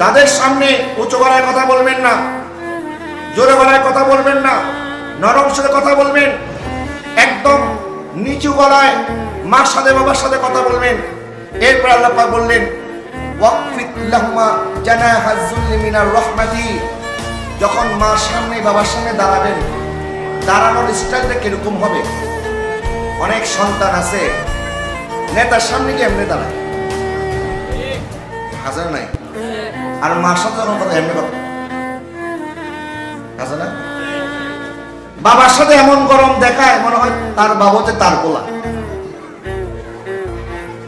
তাদের সামনে উঁচু গলায় কথা বলবেন না, জোরে গলায় কথা বলবেন না, নরম সুরে কথা বলবেন, একদম নিচু গলায় মার সাথে বাবার সাথে কথা বলবেন। এরপর আল্লাহ পাক বললেন রহমাতি। যখন মার সামনে, বাবার সামনে দাঁড়াবেন, দাঁড়ানোর স্টাইলটা কীরকম হবে? অনেক সন্তান আছে, নেতার সামনে গিয়ে এমনি দাঁড়ায়? না নাই। আর মার সাথে যখন কথা এমনি কথা। আছে না? বাবার সাথে এমন গরম দেখায় মনে হয় তার বাবতে তার কোলা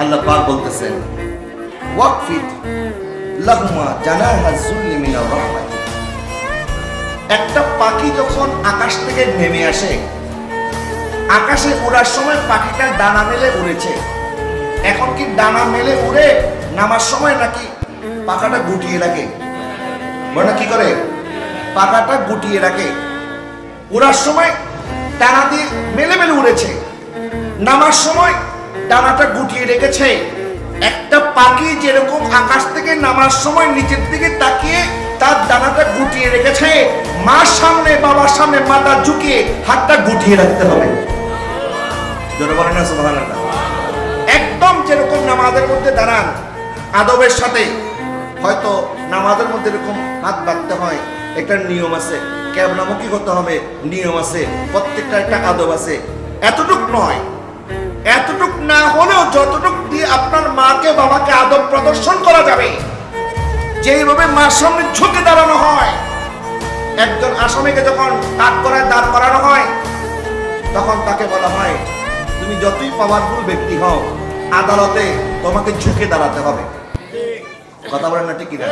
আল্লাহ পাক বলতেছেন ওয়াকফিত লাহুমা জানাহা যুল্লি মিনার রহমাতি। একটা পাখি যখন আকাশ থেকে নেমে আসে, আকাশে ওড়ার সময় পাখিটার ডানা মেলে উড়েছে। এখন কি ডানা মেলে উড়ে নামার সময় নাকি পাখাটা গুটিয়ে রাখে। বলে কি করে? পাখাটা গুটিয়ে রাখে। উড়ার সময় ডানা দিয়ে মেলে মেলে উড়েছে। নামার সময় ডানাটা গুটিয়ে রেখেছে। একটা পাখি যেরকম আকাশ থেকে নামার সময় নিচের দিকে তাকিয়ে তার ডানাটা গুটিয়ে রেখেছে, মার সামনে, বাবার সামনে মাথা ঝুঁকিয়ে হাতটা গুটিয়ে রাখতে হবে। একদম যেরকম নামাজের মধ্যে দাঁড়ান, আদবের সাথে হয়তো নামাজের মধ্যে এরকম হাত বাঁধতে হয়, একটা নিয়ম আছে। কেবলামুখী হতে হবে, নিয়ম আছে। প্রত্যেকটা একটা আদব আছে। এতটুক নয়। এতটুক না হলেও যতটুক দিয়ে আপনার মাকে, বাবাকে আদব প্রদর্শন করা যাবে, যেইভাবে মার সামনে ঝুঁকে দাঁড়ানো হয়। একজন আসামিকে যখন কাঠ করায়, দাঁড় করানো হয়, তখন তাকে বলা হয়, তুমি যতই পাওয়ারফুল ব্যক্তি হও, আদালতে তোমাকে ঝুঁকে দাঁড়াতে হবে। কথা বলেন না ঠিক কিনা?